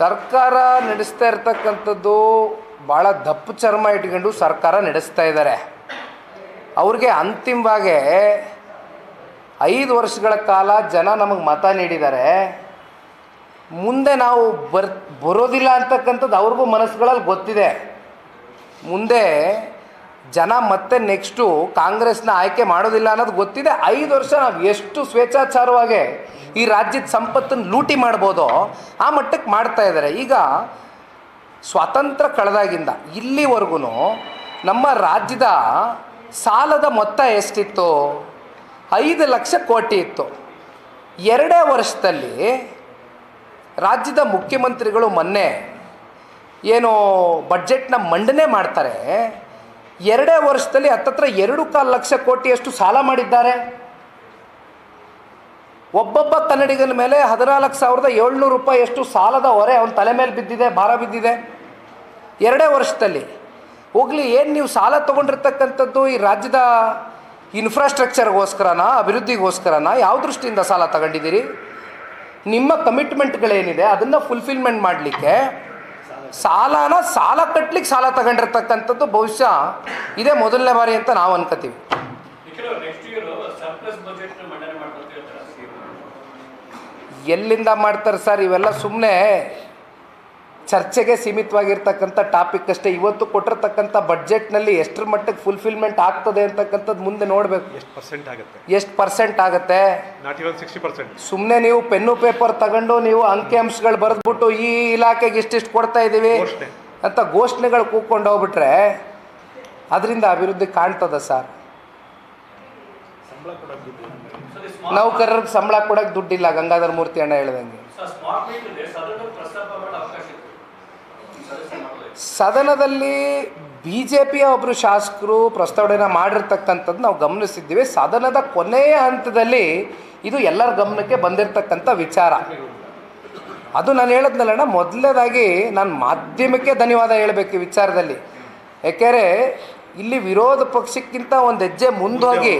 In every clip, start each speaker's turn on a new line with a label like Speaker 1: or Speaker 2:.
Speaker 1: ಸರ್ಕಾರ ನಡೆಸ್ತಾ ಇರ್ತಕ್ಕಂಥದ್ದು ಭಾಳ ದಪ್ಪು ಚರ್ಮ ಇಟ್ಕೊಂಡು ಸರ್ಕಾರ ನಡೆಸ್ತಾ ಇದ್ದಾರೆ. ಅವ್ರಿಗೆ ಅಂತಿಮವಾಗಿ ಐದು ವರ್ಷಗಳ ಕಾಲ ಜನ ನಮಗೆ ಮತ ನೀಡಿದ್ದಾರೆ ಮುಂದೆ ನಾವು ಬರ್, ಬರೋದಿಲ್ಲ ಅಂತಕ್ಕಂಥದ್ದು ಅವ್ರಿಗೂ ಮನಸ್ಸುಗಳಲ್ಲಿ ಗೊತ್ತಿದೆ. ಮುಂದೆ ಜನ ಮತ್ತೆ ನೆಕ್ಸ್ಟು ಕಾಂಗ್ರೆಸ್ನ ಆಯ್ಕೆ ಮಾಡೋದಿಲ್ಲ ಅನ್ನೋದು ಗೊತ್ತಿದೆ. ಐದು ವರ್ಷ ನಾವು ಎಷ್ಟು ಸ್ವೇಚ್ಛಾಚಾರವಾಗಿ ಈ ರಾಜ್ಯದ ಸಂಪತ್ತನ್ನು ಲೂಟಿ ಮಾಡ್ಬೋದೋ ಆ ಮಟ್ಟಕ್ಕೆ ಮಾಡ್ತಾ ಇದ್ದಾರೆ. ಈಗ ಸ್ವಾತಂತ್ರ್ಯ ಕಳೆದಾಗಿಂದ ಇಲ್ಲಿವರೆಗೂ ನಮ್ಮ ರಾಜ್ಯದ ಸಾಲದ ಮೊತ್ತ ಎಷ್ಟಿತ್ತು? ಐದು ಲಕ್ಷ ಕೋಟಿ ಇತ್ತು. ಎರಡೇ ವರ್ಷದಲ್ಲಿ ರಾಜ್ಯದ ಮುಖ್ಯಮಂತ್ರಿಗಳು ಮೊನ್ನೆ ಏನು ಬಡ್ಜೆಟ್ನ ಮಂಡನೆ ಮಾಡ್ತಾರೆ. ಎರಡೇ ವರ್ಷದಲ್ಲಿ ಹತ್ತತ್ರ ಎರಡು ಕಾಲು ಲಕ್ಷ ಕೋಟಿಯಷ್ಟು ಸಾಲ ಮಾಡಿದ್ದಾರೆ. ಒಬ್ಬೊಬ್ಬ ಕನ್ನಡಿಗನ ಮೇಲೆ ಹದಿನಾಲ್ಕು ಸಾವಿರದ ಏಳ್ನೂರು ರೂಪಾಯಿಯಷ್ಟು ಸಾಲದ ಹೊರೆ ಅವನ ತಲೆ ಮೇಲೆ ಬಿದ್ದಿದೆ, ಭಾರ ಬಿದ್ದಿದೆ. ಎರಡೇ ವರ್ಷದಲ್ಲಿ ಹೋಗಲಿ, ಏನು ನೀವು ಸಾಲ ತೊಗೊಂಡಿರ್ತಕ್ಕಂಥದ್ದು ಈ ರಾಜ್ಯದ ಇನ್ಫ್ರಾಸ್ಟ್ರಕ್ಚರ್ಗೋಸ್ಕರನಾ ಅಭಿವೃದ್ಧಿಗೋಸ್ಕರನಾ, ಯಾವ ದೃಷ್ಟಿಯಿಂದ ಸಾಲ ತಗೊಂಡಿದ್ದೀರಿ? ನಿಮ್ಮ ಕಮಿಟ್ಮೆಂಟ್ಗಳೇನಿದೆ ಅದನ್ನು ಫುಲ್ಫಿಲ್ಮೆಂಟ್ ಮಾಡಲಿಕ್ಕೆ ಸಾಲನ ಸಾಲ ಕಟ್ಲಿಕ್ಕೆ ಸಾಲ ತಗೊಂಡಿರ್ತಕ್ಕಂಥದ್ದು ಬಹುಶಃ ಇದೇ ಮೊದಲನೇ ಬಾರಿ ಅಂತ ನಾವು ಅನ್ಕೋತೀವಿ ಎಲ್ಲಿಂದ ಮಾಡ್ತಾರೆ ಸರ್ ಇವೆಲ್ಲ ಸುಮ್ಮನೆ ಚರ್ಚೆಗೆ ಸೀಮಿತವಾಗಿರ್ತಕ್ಕಂಥ ಟಾಪಿಕ್ ಅಷ್ಟೇ. ಇವತ್ತು ಕೊಟ್ಟಿರ್ತಕ್ಕಂಥ ಬಡ್ಜೆಟ್ನಲ್ಲಿ ಎಷ್ಟರ ಮಟ್ಟಿಗೆ ಫುಲ್ಫಿಲ್ಮೆಂಟ್ ಆಗ್ತದೆ ಅಂತಕ್ಕಂಥದ್ದು ಮುಂದೆ ನೋಡಬೇಕು.
Speaker 2: ಎಷ್ಟು ಪರ್ಸೆಂಟ್ ಆಗುತ್ತೆ?
Speaker 1: ಎಷ್ಟು ಪರ್ಸೆಂಟ್ ಆಗುತ್ತೆ? ಸುಮ್ಮನೆ ನೀವು ಪೆನ್ನು ಪೇಪರ್ ತಗೊಂಡು ನೀವು ಅಂಕಿಅಂಶಗಳು ಬರೆದ್ಬಿಟ್ಟು ಈ ಇಲಾಖೆಗೆ ಇಷ್ಟಿಷ್ಟು ಕೊಡ್ತಾ ಇದ್ದೀವಿ
Speaker 2: ಘೋಷಣೆ.
Speaker 1: ಅಂತ ಘೋಷಣೆಗಳು ಕೂಕೊಂಡು ಹೋಗ್ಬಿಟ್ರೆ ಅದರಿಂದ ಅಭಿವೃದ್ಧಿ ಕಾಣ್ತದ ಸರ್? ನೌಕರರಿಗೆ ಸಂಬಳ ಕೊಡಕ್ಕೆ ದುಡ್ಡಿಲ್ಲ ಗಂಗಾಧರ ಮೂರ್ತಿ ಅಣ್ಣ ಹೇಳ್ದಂಗೆ
Speaker 3: ಸ್ಮಾರ್ಟ್ ಮೀಟರ್ ಇದೆ ಸದನದಲ್ಲಿ ಪ್ರಸ್ತಾಪ ಮಾಡೋ ಅವಕಾಶ ಇತ್ತು ಸದಸ್ಯ ಮಾಡೋದು
Speaker 1: ಸದನದಲ್ಲಿ ಬಿ ಜೆ ಪಿಯ ಒಬ್ಬರು ಶಾಸಕರು ಪ್ರಸ್ತಾವನೆ ಮಾಡಿರ್ತಕ್ಕಂಥದ್ದು ನಾವು ಗಮನಿಸಿದ್ದೀವಿ. ಸದನದ ಕೊನೆಯ ಹಂತದಲ್ಲಿ ಇದು ಎಲ್ಲರ ಗಮನಕ್ಕೆ ಬಂದಿರತಕ್ಕಂಥ ವಿಚಾರ. ಅದು ನಾನು ಹೇಳದ್ನಲ್ಲಣ್ಣ ಮೊದಲನೇದಾಗಿ ನಾನು ಮಾಧ್ಯಮಕ್ಕೆ ಧನ್ಯವಾದ ಹೇಳಬೇಕು ವಿಚಾರದಲ್ಲಿ. ಯಾಕೆಂದರೆ ಇಲ್ಲಿ ವಿರೋಧ ಪಕ್ಷಕ್ಕಿಂತ ಒಂದು ಹೆಜ್ಜೆ ಮುಂದೋಗಿ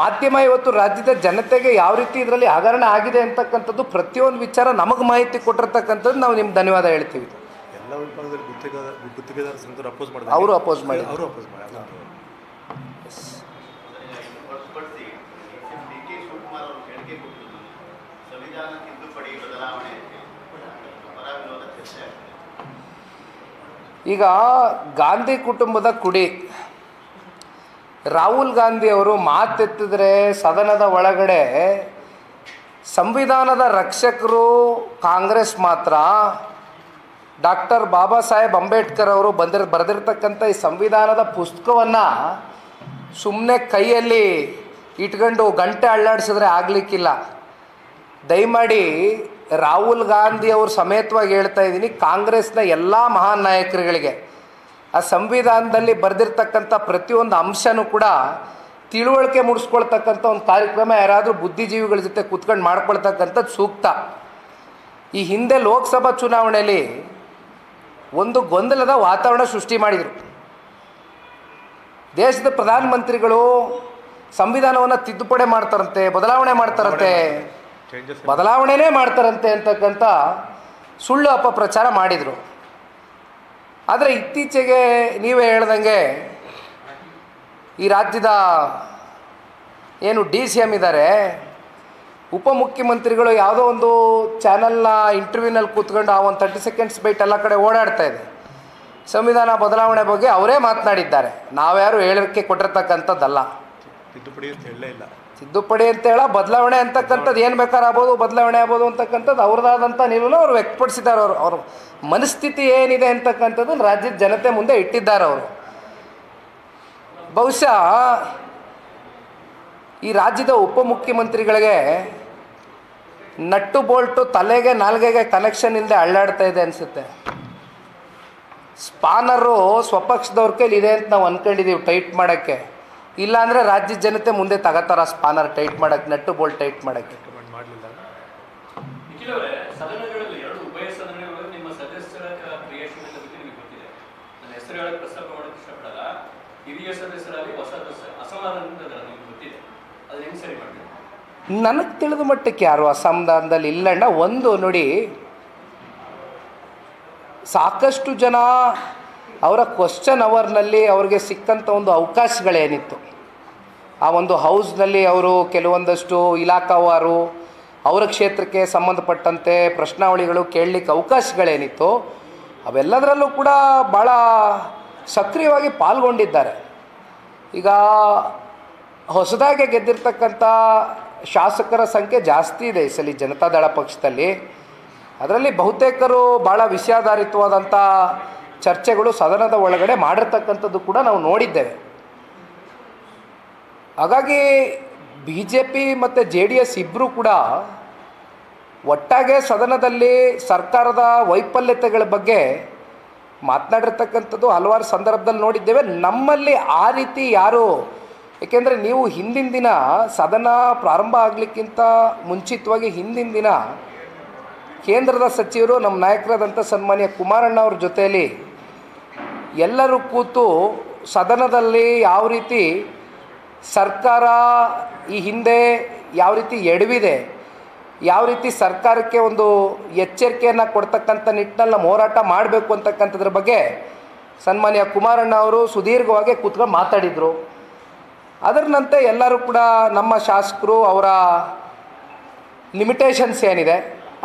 Speaker 1: ಮಾಧ್ಯಮ ಇವತ್ತು ರಾಜ್ಯದ ಜನತೆಗೆ ಯಾವ ರೀತಿ ಇದರಲ್ಲಿ ಹಗರಣ ಆಗಿದೆ ಅಂತಕ್ಕಂಥದ್ದು ಪ್ರತಿಯೊಂದು ವಿಚಾರ ನಮಗೆ ಮಾಹಿತಿ ಕೊಟ್ಟಿರ್ತಕ್ಕಂಥದ್ದು ನಾವು ನಿಮ್ಗೆ ಧನ್ಯವಾದ ಹೇಳ್ತೀವಿ.
Speaker 2: ಎಲ್ಲ ವಿಭಾಗದಲ್ಲಿ ಗುತ್ತಿಗೆದಾರ ಗುತ್ತಿಗೆದಾರ ಸಂಘರು ಅಪೋಸ್ ಮಾಡಿದ್ರು
Speaker 1: ಅವರು ಅಪೋಸ್ ಮಾಡಿ
Speaker 2: ಅವರು ಅಪೋಸ್ ಮಾಡಿ
Speaker 1: ಈಗ ಗಾಂಧಿ ಕುಟುಂಬದ ಕುಡಿ. ರಾಹುಲ್ ಗಾಂಧಿ ಅವರು ಮಾತೆತ್ತಿದ್ರೆ ಸದನದ ಒಳಗಡೆ ಸಂವಿಧಾನದ ರಕ್ಷಕರು ಕಾಂಗ್ರೆಸ್ ಮಾತ್ರ ಡಾಕ್ಟರ್ ಬಾಬಾ ಸಾಹೇಬ್ ಅಂಬೇಡ್ಕರ್ ಅವರು ಬಂದಿರ, ಬರೆದಿರ್ತಕ್ಕಂಥ ಈ ಸಂವಿಧಾನದ ಪುಸ್ತಕವನ್ನು ಸುಮ್ಮನೆ ಕೈಯಲ್ಲಿ ಇಟ್ಕೊಂಡು ಗಂಟೆ ಅಳ್ಳಾಡಿಸಿದ್ರೆ ಆಗಲಿಕ್ಕಿಲ್ಲ. ದಯಮಾಡಿ ರಾಹುಲ್ ಗಾಂಧಿ ಅವರು ಸಮೇತವಾಗಿ ಹೇಳ್ತಾ ಇದ್ದೀನಿ, ಕಾಂಗ್ರೆಸ್ನ ಎಲ್ಲ ಮಹಾನ್ ನಾಯಕರುಗಳಿಗೆ. ಆ ಸಂವಿಧಾನದಲ್ಲಿ ಬರೆದಿರ್ತಕ್ಕಂಥ ಪ್ರತಿಯೊಂದು ಅಂಶನೂ ಕೂಡ ತಿಳುವಳಿಕೆ ಮೂಡಿಸ್ಕೊಳ್ತಕ್ಕಂಥ ಒಂದು ಕಾರ್ಯಕ್ರಮ ಯಾರಾದರೂ ಬುದ್ಧಿಜೀವಿಗಳ ಜೊತೆ ಕೂತ್ಕೊಂಡು ಮಾಡ್ಕೊಳ್ತಕ್ಕಂಥದ್ದು ಸೂಕ್ತ. ಈ ಹಿಂದೆ ಲೋಕಸಭಾ ಚುನಾವಣೆಯಲ್ಲಿ ಒಂದು ಗೊಂದಲದ ವಾತಾವರಣ ಸೃಷ್ಟಿ ಮಾಡಿದರು. ದೇಶದ ಪ್ರಧಾನಮಂತ್ರಿಗಳು ಸಂವಿಧಾನವನ್ನು ತಿದ್ದುಪಡಿ ಮಾಡ್ತಾರಂತೆ, ಬದಲಾವಣೆ ಮಾಡ್ತಾರಂತೆ, ಬದಲಾವಣೆನೇ ಮಾಡ್ತಾರಂತೆ ಅಂತಕ್ಕಂಥ ಸುಳ್ಳು ಅಪಪ್ರಚಾರ ಮಾಡಿದರು. ಆದರೆ ಇತ್ತೀಚೆಗೆ ನೀವೇ ಹೇಳ್ದಂಗೆ ಈ ರಾಜ್ಯದ ಏನು ಡಿ ಸಿ ಎಂ ಇದ್ದಾರೆ ಉಪಮುಖ್ಯಮಂತ್ರಿಗಳು ಯಾವುದೋ ಒಂದು ಚಾನಲ್ನ ಇಂಟರ್ವ್ಯೂನಲ್ಲಿ ಕೂತ್ಕೊಂಡು ಆ ಒಂದು ತರ್ಟಿ ಸೆಕೆಂಡ್ಸ್ ಬೈಟ್ ಎಲ್ಲ ಕಡೆ ಓಡಾಡ್ತಾ ಇದೆ. ಸಂವಿಧಾನ ಬದಲಾವಣೆ ಬಗ್ಗೆ ಅವರೇ ಮಾತನಾಡಿದ್ದಾರೆ. ನಾವ್ಯಾರು ಹೇಳಿಕೆ ಕೊಟ್ಟಿರ್ತಕ್ಕಂಥದ್ದಲ್ಲ.
Speaker 2: ತಿದ್ದುಪಡಿ ಅಂತ ಹೇಳಲೇ ಇಲ್ಲ.
Speaker 1: ತಿದ್ದುಪಡಿ ಅಂತ ಹೇಳ ಬದಲಾವಣೆ ಅಂತಕ್ಕಂಥದ್ದು ಏನು ಬೇಕಾದ್ರೆ ಆಗ್ಬೋದು ಬದಲಾವಣೆ ಆಗ್ಬೋದು ಅಂತಕ್ಕಂಥದ್ದು ಅವ್ರದ್ದಾದಂಥ ನಿಲುವನ್ನು ಅವರು ವ್ಯಕ್ತಪಡಿಸಿದ್ದಾರೆ. ಅವರು ಅವರು ಮನಸ್ಥಿತಿ ಏನಿದೆ ಅಂತಕ್ಕಂಥದ್ದು ರಾಜ್ಯದ ಜನತೆ ಮುಂದೆ ಇಟ್ಟಿದ್ದಾರೆ ಅವರು. ಬಹುಶಃ ಈ ರಾಜ್ಯದ ಉಪಮುಖ್ಯಮಂತ್ರಿಗಳಿಗೆ ನಟ್ಟು ಬೋಲ್ಟು ತಲೆಗೆ ನಾಲ್ಗೆಗೆ ಕನೆಕ್ಷನ್ ಇಲ್ಲದೆ ಅಳ್ಳಾಡ್ತಾ ಇದೆ ಅನಿಸುತ್ತೆ. ಸ್ಪಾನರು ಸ್ವಪಕ್ಷದವ್ರ ಕೈಲಿ ಇದೆ ಅಂತ ನಾವು ಅಂದ್ಕೊಂಡಿದ್ದೀವಿ ಟೈಟ್ ಮಾಡೋಕ್ಕೆ. ಇಲ್ಲಾಂದರೆ ರಾಜ್ಯದ ಜನತೆ ಮುಂದೆ ತಗೋತಾರ ಸ್ಪಾನರ್ ಟೈಟ್ ಮಾಡೋಕ್ಕೆ ನಟ್ಟು ಬೋಲ್ಟ್ ಟೈಟ್ ಮಾಡೋಕ್ಕೆ.
Speaker 3: ಹಿರಿಯ ಸದಸ್ಯರಲ್ಲಿ ಹೊಸ ಗೊತ್ತಿದೆ. ಅದನ್ನ ಹೆಂಗೆ ಸರಿ ಮಾಡ್ತೀವಿ
Speaker 1: ನನಗೆ ತಿಳಿದ ಮಟ್ಟಕ್ಕೆ ಯಾರು ಅಸಮಾಧಾನದಲ್ಲಿ ಇಲ್ಲಣ್ಣ ಒಂದು ನೋಡಿ, ಸಾಕಷ್ಟು ಜನ ಅವರ ಕ್ವಶನ್ ಅವರ್ನಲ್ಲಿ ಅವ್ರಿಗೆ ಸಿಕ್ಕಂಥ ಒಂದು ಅವಕಾಶಗಳೇನಿತ್ತು. ಆ ಒಂದು ಹೌಸ್ನಲ್ಲಿ ಅವರು ಕೆಲವೊಂದಷ್ಟು ಇಲಾಖಾವಾರು, ಅವರ ಕ್ಷೇತ್ರಕ್ಕೆ ಸಂಬಂಧಪಟ್ಟಂತೆ ಪ್ರಶ್ನಾವಳಿಗಳು ಕೇಳಲಿಕ್ಕೆ ಅವಕಾಶಗಳೇನಿತ್ತು. ಅವೆಲ್ಲದರಲ್ಲೂ ಕೂಡ ಭಾಳ ಸಕ್ರಿಯವಾಗಿ ಪಾಲ್ಗೊಂಡಿದ್ದಾರೆ. ಈಗ ಹೊಸದಾಗಿ ಗೆದ್ದಿರ್ತಕ್ಕಂಥ ಶಾಸಕರ ಸಂಖ್ಯೆ ಜಾಸ್ತಿ ಇದೆ ಈ ಸಲ ಜನತಾದಳ ಪಕ್ಷದಲ್ಲಿ. ಅದರಲ್ಲಿ ಬಹುತೇಕರು ಭಾಳ ವಿಷಯಾಧಾರಿತವಾದಂಥ ಚರ್ಚೆಗಳು ಸದನದ ಒಳಗಡೆ ಮಾಡಿರ್ತಕ್ಕಂಥದ್ದು ಕೂಡ ನಾವು ನೋಡಿದ್ದೇವೆ. ಹಾಗಾಗಿ ಬಿ ಜೆ ಪಿ ಮತ್ತು ಜೆ ಡಿ ಎಸ್ ಇಬ್ಬರೂ ಕೂಡ ಒಟ್ಟಾಗೆ ಸದನದಲ್ಲಿ ಸರ್ಕಾರದ ವೈಫಲ್ಯತೆಗಳ ಬಗ್ಗೆ ಮಾತನಾಡಿರ್ತಕ್ಕಂಥದ್ದು ಹಲವಾರು ಸಂದರ್ಭದಲ್ಲಿ ನೋಡಿದ್ದೇವೆ. ನಮ್ಮಲ್ಲಿ ಆ ರೀತಿ ಯಾರು ಏಕೆಂದರೆ ನೀವು ಹಿಂದಿನ ದಿನ ಸದನ ಪ್ರಾರಂಭ ಆಗಲಿಕ್ಕಿಂತ ಮುಂಚಿತವಾಗಿ ಹಿಂದಿನ ದಿನ ಕೇಂದ್ರದ ಸಚಿವರು, ನಮ್ಮ ನಾಯಕರಾದಂಥ ಸನ್ಮಾನ್ಯ ಕುಮಾರಣ್ಣ ಅವ್ರ ಜೊತೆಯಲ್ಲಿ ಎಲ್ಲರೂ ಕೂತು ಸದನದಲ್ಲಿ ಯಾವ ರೀತಿ ಸರ್ಕಾರ ಈ ಹಿಂದೆ ಯಾವ ರೀತಿ ಎಡವಿದೆ, ಯಾವ ರೀತಿ ಸರ್ಕಾರಕ್ಕೆ ಒಂದು ಎಚ್ಚರಿಕೆಯನ್ನು ಕೊಡ್ತಕ್ಕಂಥ ನಿಟ್ಟಿನಲ್ಲಿ ಹೋರಾಟ ಮಾಡಬೇಕು ಅಂತಕ್ಕಂಥದ್ರ ಬಗ್ಗೆ ಸನ್ಮಾನ್ಯ ಕುಮಾರಣ್ಣ ಅವರು ಸುದೀರ್ಘವಾಗಿ ಕೂತ್ಕೊಂಡು ಮಾತಾಡಿದರು. ಅದರಂತೆ ಎಲ್ಲರೂ ಕೂಡ ನಮ್ಮ ಶಾಸಕರು ಅವರ ಲಿಮಿಟೇಷನ್ಸ್ ಏನಿದೆ,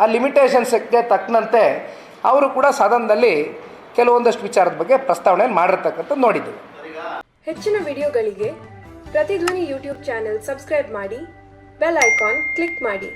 Speaker 1: ಆ ಲಿಮಿಟೇಷನ್ಸ್ಗೆ ತಕ್ಕನಂತೆ ಅವರು ಕೂಡ ಸದನದಲ್ಲಿ ಕೆಲವೊಂದಷ್ಟು ವಿಚಾರದ ಬಗ್ಗೆ ಪ್ರಸ್ತಾವನೆ ಮಾಡಿರ್ತಕ್ಕಂಥದ್ದು ನೋಡಿದ್ದೀವಿ
Speaker 4: ಹೆಚ್ಚಿನ ವಿಡಿಯೋಗಳಿಗೆ ಪ್ರತಿಧ್ವನಿ ಯೂಟ್ಯೂಬ್ ಚಾನೆಲ್ ಸಬ್ಸ್ಕ್ರೈಬ್ ಮಾಡಿ, ಬೆಲ್ ಐಕಾನ್ ಕ್ಲಿಕ್ ಮಾಡಿ.